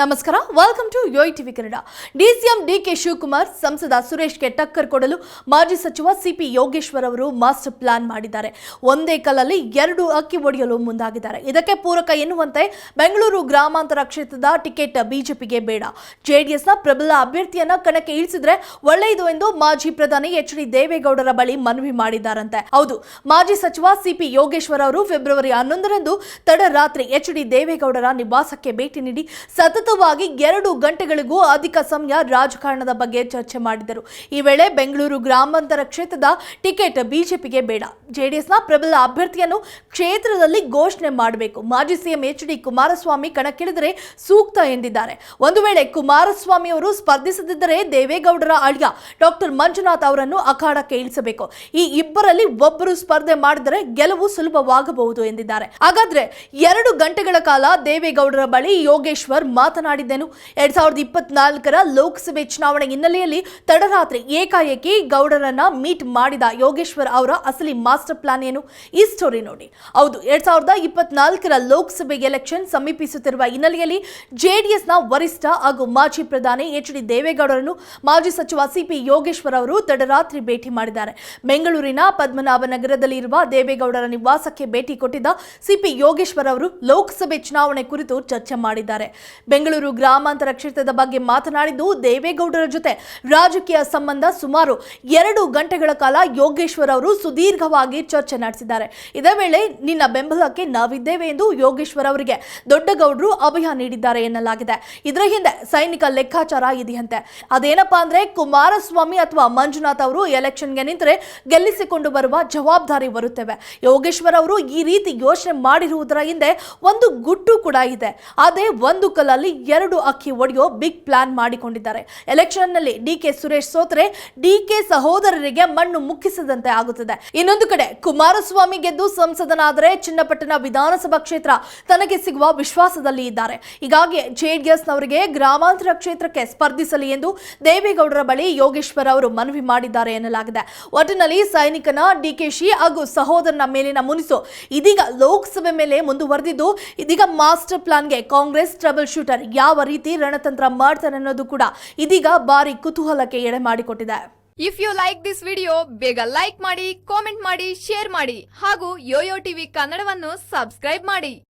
ನಮಸ್ಕಾರ welcome to YOYO TV Kannada DCM DK Shivakumar, ಸಂಸದ ಸುರೇಶ್ಗೆ ಟಕ್ಕರ್ ಕೊಡಲು ಮಾಜಿ ಸಚಿವ ಸಿಪಿ ಯೋಗೇಶ್ವರ್ ಅವರು ಮಾಸ್ಟರ್ ಪ್ಲಾನ್ ಮಾಡಿದ್ದಾರೆ. ಒಂದೇ ಕಲ್ಲಲ್ಲಿ ಎರಡು ಅಕ್ಕಿ ಒಡೆಯಲು ಮುಂದಾಗಿದ್ದಾರೆ. ಇದಕ್ಕೆ ಪೂರಕ ಎನ್ನುವಂತೆ ಬೆಂಗಳೂರು ಗ್ರಾಮಾಂತರ ಕ್ಷೇತ್ರದ ಟಿಕೆಟ್ ಬಿಜೆಪಿಗೆ ಬೇಡ. ಜೆಡಿಎಸ್ನ ಪ್ರಬಲ ಅಭ್ಯರ್ಥಿಯನ್ನ ಕಣಕ್ಕೆ ಇಳಿಸಿದ್ರೆ ಒಳ್ಳೆಯದು ಎಂದು ಮಾಜಿ ಪ್ರಧಾನಿ ಎಚ್ ಡಿ ದೇವೇಗೌಡರ ಬಳಿ ಮನವಿ ಮಾಡಿದ್ದಾರಂತೆ. ಹೌದು, ಮಾಜಿ ಸಚಿವ ಸಿಪಿ ಯೋಗೇಶ್ವರ್ ಅವರು ಫೆಬ್ರವರಿ ಹನ್ನೊಂದರಂದು ತಡರಾತ್ರಿ ಎಚ್ ಡಿ ದೇವೇಗೌಡರ ನಿವಾಸಕ್ಕೆ ಭೇಟಿ ನೀಡಿ ಸತತವಾಗಿ ಎರಡು ಗಂಟೆಗಳಿಗೂ ಅಧಿಕ ಸಮಯ ರಾಜಕಾರಣದ ಬಗ್ಗೆ ಚರ್ಚೆ ಮಾಡಿದರು. ಈ ವೇಳೆ ಬೆಂಗಳೂರು ಗ್ರಾಮಾಂತರ ಕ್ಷೇತ್ರದ ಟಿಕೆಟ್ ಬಿಜೆಪಿಗೆ ಬೇಡ. ಜೆಡಿಎಸ್ನ ಪ್ರಬಲ ಅಭ್ಯರ್ಥಿಯನ್ನು ಕ್ಷೇತ್ರದಲ್ಲಿ ಘೋಷಣೆ ಮಾಡಬೇಕು. ಮಾಜಿ ಸಿಎಂ ಎಚ್ ಡಿ ಕುಮಾರಸ್ವಾಮಿ ಕಣಕ್ಕಿಳಿದರೆ ಸೂಕ್ತ ಎಂದಿದ್ದಾರೆ. ಒಂದು ವೇಳೆ ಕುಮಾರಸ್ವಾಮಿ ಅವರು ಸ್ಪರ್ಧಿಸದಿದ್ದರೆ ದೇವೇಗೌಡರ ಅಳಿಯ ಡಾಕ್ಟರ್ ಮಂಜುನಾಥ್ ಅವರನ್ನು ಅಖಾಡಕ್ಕೆ ಇಳಿಸಬೇಕು. ಈ ಇಬ್ಬರಲ್ಲಿ ಒಬ್ಬರು ಸ್ಪರ್ಧೆ ಮಾಡಿದರೆ ಗೆಲುವು ಸುಲಭವಾಗಬಹುದು ಎಂದಿದ್ದಾರೆ. ಹಾಗಾದ್ರೆ ಎರಡು ಗಂಟೆಗಳ ಕಾಲ ದೇವೇಗೌಡರ ಬಳಿ ಯೋಗೇಶ್ವರ್ ಮಾತನಾಡಿದ್ದೆನು. ಎರಡ್ ಸಾವಿರದ ಇಪ್ಪತ್ನಾಲ್ಕರ ಲೋಕಸಭೆ ಚುನಾವಣೆ ಹಿನ್ನೆಲೆಯಲ್ಲಿ ತಡರಾತ್ರಿ ಏಕಾಏಕಿ ಗೌಡರನ್ನ ಮೀಟ್ ಮಾಡಿದ ಯೋಗೇಶ್ವರ್ ಅವರ ಅಸಲಿ ಮಾಸ್ಟರ್ ಪ್ಲಾನ್ ಏನು? ಈ ಸ್ಟೋರಿ ನೋಡಿ. ಹೌದು, ಎರಡ್ ಸಾವಿರದ ಇಪ್ಪತ್ನಾಲ್ಕರ ಲೋಕಸಭೆ ಎಲೆಕ್ಷನ್ ಸಮೀಪಿಸುತ್ತಿರುವ ಹಿನ್ನೆಲೆಯಲ್ಲಿ ಜೆಡಿಎಸ್ನ ವರಿಷ್ಠ ಹಾಗೂ ಮಾಜಿ ಪ್ರಧಾನಿ ಎಚ್ ಡಿ ದೇವೇಗೌಡರನ್ನು ಮಾಜಿ ಸಚಿವ ಸಿಪಿ ಯೋಗೇಶ್ವರ್ ಅವರು ತಡರಾತ್ರಿ ಭೇಟಿ ಮಾಡಿದ್ದಾರೆ. ಬೆಂಗಳೂರಿನ ಪದ್ಮನಾಭನಗರದಲ್ಲಿ ಇರುವ ದೇವೇಗೌಡರ ನಿವಾಸಕ್ಕೆ ಭೇಟಿ ಕೊಟ್ಟಿದ್ದ ಸಿಪಿ ಯೋಗೇಶ್ವರ್ ಅವರು ಲೋಕಸಭೆ ಚುನಾವಣೆ ಕುರಿತು ಚರ್ಚೆ ಮಾಡಿದ್ದಾರೆ. ಬೆಂಗಳೂರು ಗ್ರಾಮಾಂತರ ಕ್ಷೇತ್ರದ ಬಗ್ಗೆ ಮಾತನಾಡಿದ್ದು ದೇವೇಗೌಡರ ಜೊತೆ ರಾಜಕೀಯ ಸಂಬಂಧ ಸುಮಾರು ಎರಡು ಗಂಟೆಗಳ ಕಾಲ ಯೋಗೇಶ್ವರ್ ಅವರು ಸುದೀರ್ಘವಾಗಿ ಚರ್ಚೆ ನಡೆಸಿದ್ದಾರೆ. ಇದೇ ವೇಳೆ ನಿನ್ನ ಬೆಂಬಲಕ್ಕೆ ನಾವಿದ್ದೇವೆ ಎಂದು ಯೋಗೇಶ್ವರ್ ಅವರಿಗೆ ದೊಡ್ಡಗೌಡರು ಅಭಯ ನೀಡಿದ್ದಾರೆ ಎನ್ನಲಾಗಿದೆ. ಇದರ ಹಿಂದೆ ಸೈನಿಕ ಲೆಕ್ಕಾಚಾರ ಇದೆಯಂತೆ. ಅದೇನಪ್ಪಾ ಅಂದ್ರೆ ಕುಮಾರಸ್ವಾಮಿ ಅಥವಾ ಮಂಜುನಾಥ್ ಅವರು ಎಲೆಕ್ಷನ್ಗೆ ನಿಂತರೆ ಗೆಲ್ಲಿಸಿಕೊಂಡು ಬರುವ ಜವಾಬ್ದಾರಿ ಬರುತ್ತೇವೆ. ಯೋಗೇಶ್ವರ್ ಅವರು ಈ ರೀತಿ ಯೋಚನೆ ಮಾಡಿರುವುದರ ಹಿಂದೆ ಒಂದು ಗುಟ್ಟು ಕೂಡ ಇದೆ. ಅದೇ ಒಂದು ಕಲ್ಲಲ್ಲಿ ಎರಡು ಅಕ್ಕಿ ಒಡೆಯೋ ಬಿಗ್ ಪ್ಲಾನ್ ಮಾಡಿಕೊಂಡಿದ್ದಾರೆ. ಎಲೆಕ್ಷನ್ನಲ್ಲಿ ಡಿ ಕೆ ಸುರೇಶ್ ಸೋತ್ರೆ, ಡಿ ಕೆ ಸಹೋದರರಿಗೆ ಮಣ್ಣು ಮುಕ್ಕಿಸದಂತೆ ಆಗುತ್ತದೆ. ಇನ್ನೊಂದು ಕಡೆ ಕುಮಾರಸ್ವಾಮಿ ಗೆದ್ದು ಸಂಸದನಾದರೆ ಚಿನ್ನಪಟ್ಟಣ ವಿಧಾನಸಭಾ ಕ್ಷೇತ್ರ ತನಗೆ ಸಿಗುವ ವಿಶ್ವಾಸದಲ್ಲಿ ಇದ್ದಾರೆ. ಹೀಗಾಗಿ ಜೆಡಿಎಸ್ನವರಿಗೆ ಗ್ರಾಮಾಂತರ ಕ್ಷೇತ್ರಕ್ಕೆ ಸ್ಪರ್ಧಿಸಲಿ ಎಂದು ದೇವೇಗೌಡರ ಬಳಿ ಯೋಗೇಶ್ವರ್ ಅವರು ಮನವಿ ಮಾಡಿದ್ದಾರೆ ಎನ್ನಲಾಗಿದೆ. ಒಟ್ಟಿನಲ್ಲಿ ಸೈನಿಕನ ಡಿಕೆಶಿ ಹಾಗೂ ಸಹೋದರನ ಮೇಲಿನ ಮುನಿಸು ಇದೀಗ ಲೋಕಸಭೆ ಮೇಲೆ ಮುಂದುವರೆದಿದ್ದು, ಇದೀಗ ಮಾಸ್ಟರ್ ಪ್ಲಾನ್ಗೆ ಕಾಂಗ್ರೆಸ್ ಟ್ರಬಲ್ ಶೂಟರ್ ಯಾವ ರೀತಿ ರಣತಂತ್ರ ಮಾಡ್ತಾರೆ ಅನ್ನೋದು ಕೂಡ ಇದೀಗ ಭಾರಿ ಕುತೂಹಲಕ್ಕೆ ಎಡೆ ಮಾಡಿಕೊಟ್ಟಿದೆ. If you like this video ಬೇಗ ಲೈಕ್ ಮಾಡಿ ಕಾಮೆಂಟ್ ಮಾಡಿ ಶೇರ್ ಮಾಡಿ ಹಾಗೂ ಯೋಯೋ ಟಿವಿ ಕನ್ನಡವನ್ನು ಸಬ್ಸ್ಕ್ರೈಬ್ ಮಾಡಿ.